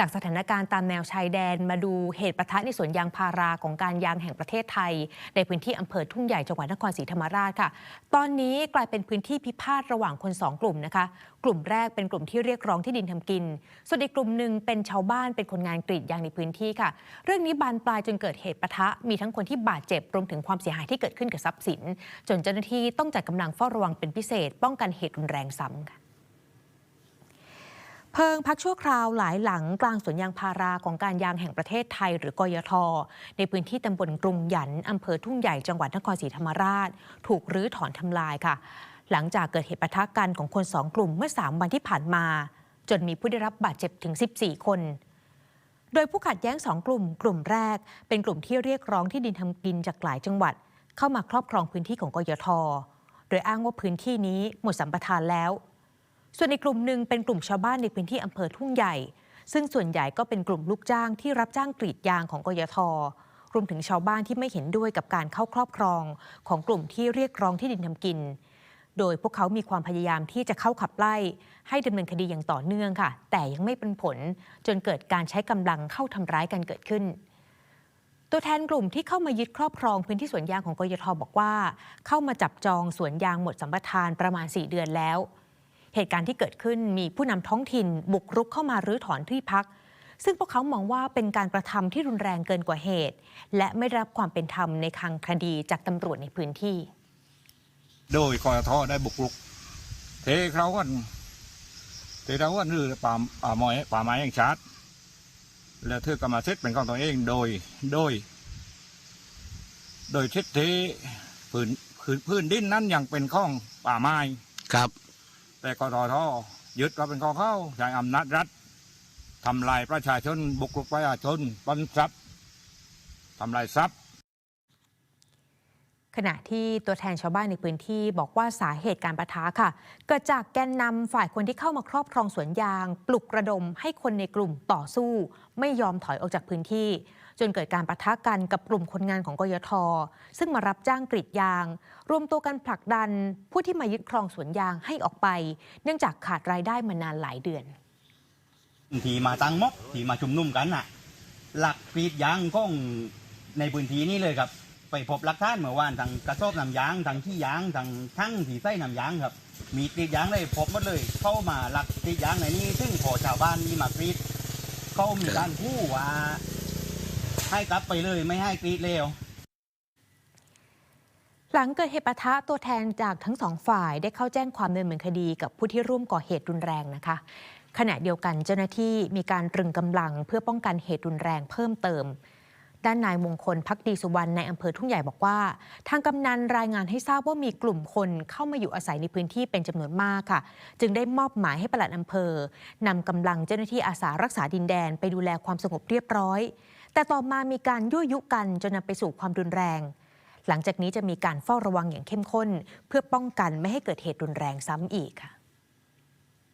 จากสถานการณ์ตามแนวชายแดน มาดูเหตุประทะในสวนยางพาราของการยางแห่งประเทศไทย ในพื้นที่อำเภอทุ่งใหญ่จังหวัดนครศรีธรรมราชค่ะ ตอนนี้กลายเป็นพื้นที่พิพาทระหว่างคนสองกลุ่มนะคะ กลุ่มแรกเป็นกลุ่มที่เรียกร้องที่ดินทำกิน ส่วนอีกกลุ่มหนึ่งเป็นชาวบ้านเป็นคนงานกรีดยางในพื้นที่ค่ะ เรื่องนี้บานปลายจนเกิดเหตุประทะมีทั้งคนที่บาดเจ็บรวมถึงความเสียหายที่เกิดขึ้นกับทรัพย์สิน จนเจ้าหน้าที่ต้องจัดกำลังเฝ้าระวังเป็นพิเศษ ป้องกันเหตุรุนแรงซ้ำค่ะ เพลิงพักชั่วคราวหลายหลังกลางสวนยางพาราของการยางแห่งประเทศไทย หรือกยท ในพื้นที่ตำบลกรุงหยันอำเภอทุ่งใหญ่จังหวัดนครศรีธรรมราช ถูกรื้อถอนทำลายค่ะ หลังจากเกิดเหตุปะทะกันของคนสองกลุ่มเมื่อ 3 วันที่ผ่านมา จนมีผู้ได้รับบาดเจ็บถึง 14 คน โดยผู้ขัดแย้งสองกลุ่ม กลุ่มแรก เป็นกลุ่มที่เรียกร้องที่ดินทำกินจากหลายจังหวัด เข้ามาครอบครองพื้นที่ของกยท โดยอ้างว่าพื้นที่นี้หมดสัมปทานแล้ว ส่วนอีกกลุ่มหนึ่งเป็นกลุ่มชาวบ้านในพื้นที่อำเภอทุ่งใหญ่ ซึ่งส่วนใหญ่ก็เป็นกลุ่มลูกจ้างที่รับจ้างกรีดยางของกยทรวมถึงชาวบ้านที่ไม่เห็นด้วยกับการเข้าครอบครอง ของกลุ่มที่เรียกร้องที่ดินทำกิน โดยพวกเขามีความพยายามที่จะเข้าขับไล่ ให้ดำเนินคดีอย่างต่อเนื่องค่ะ แต่ยังไม่เป็นผลจนเกิดการใช้กำลังเข้าทำร้ายกันเกิดขึ้น ตัวแทนกลุ่มที่เข้ามายึดครอบครองพื้นที่สวนยางของกยทบอกว่า เข้ามาจับจองสวนยางหมดสัมปทานประมาณ 4 เดือนแล้ว เหตุการณ์ที่เกิดขึ้นมีผู้นำท้องถิ่น บุกรุกเข้ามารื้อถอนที่พัก ซึ่งพวกเขามองว่าเป็นการกระทำที่รุนแรงเกินกว่าเหตุ และไม่ได้รับความเป็นธรรมในทางคดีจากตำรวจในพื้นที่ โดยกรทได้บุกรุก เทเขาก็เทเราก็นือป่าป่าไม้ป่าไม้แห่งชาติแล้วเธอก็มาเซตเป็นของตัวเองโดยโดย โดยเช็ดเทพื้นพื้นพื้นดินนั้นยังเป็นของป่าไม้ครับ แต่กททยึดว่าเป็นของเขาใช้อำนาจรัฐทำลายประชาชนบุกรุกประชาชนปล้นทรัพย์ทำลายทรัพย์ ขณะที่ตัวแทนชาวบ้านในพื้นที่บอกว่าสาเหตุการประทะค่ะ เกิดจากแกนนำฝ่ายคนที่เข้ามาครอบครองสวนยาง ปลุกระดมให้คนในกลุ่มต่อสู้ ไม่ยอมถอยออกจากพื้นที่ จนเกิดการประทะกันกับกลุ่มคนงานของกยท ซึ่งมารับจ้างกรีดยาง รวมตัวกันผลักดัน ผู้ที่มายึดครองสวนยางให้ออกไป เนื่องจากขาดรายได้มานานหลายเดือน ที่มาตั้งม็อบที่มาชุมนุมกันน่ะ หลักกรีดยางของในพื้นที่นี้เลยครับ ไปพบหลักฐานเมื่อวานทางกระสอบน้ำยางทางขี้ยางทางทั้งที่ไส้น้ำยางครับ มีกรีดยางเลยพบหมดเลย เข้ามาหลักกรีดยางในนี้ ซึ่งพอชาวบ้านมีมากรีดเขามีการพูดว่า ให้กลับไปเลยไม่ให้กรีดแล้วหลังเกิดเหตุปะทะตัวแทนจากทั้งสองฝ่ายได้เข้าแจ้งความดำเนินคดีกับผู้ที่ร่วมก่อเหตุรุนแรงนะคะ ขณะเดียวกันเจ้าหน้าที่มีการตรึงกำลังเพื่อป้องกันเหตุรุนแรงเพิ่มเติม ด้านนายมงคลพักดีสุวรรณในอำเภอทุ่งใหญ่บอกว่า ทางกำนันรายงานให้ทราบว่ามีกลุ่มคนเข้ามาอยู่อาศัยในพื้นที่เป็นจำนวนมากค่ะ จึงได้มอบหมายให้ปลัดอำเภอนำกำลังเจ้าหน้าที่อาสารักษาดินแดนไปดูแลความสงบเรียบร้อย แต่ต่อมามีการยั่วยุกันจนนำไปสู่ความรุนแรง หลังจากนี้จะมีการเฝ้าระวังอย่างเข้มข้น เพื่อป้องกันไม่ให้เกิดเหตุรุนแรงซ้ำอีกค่ะ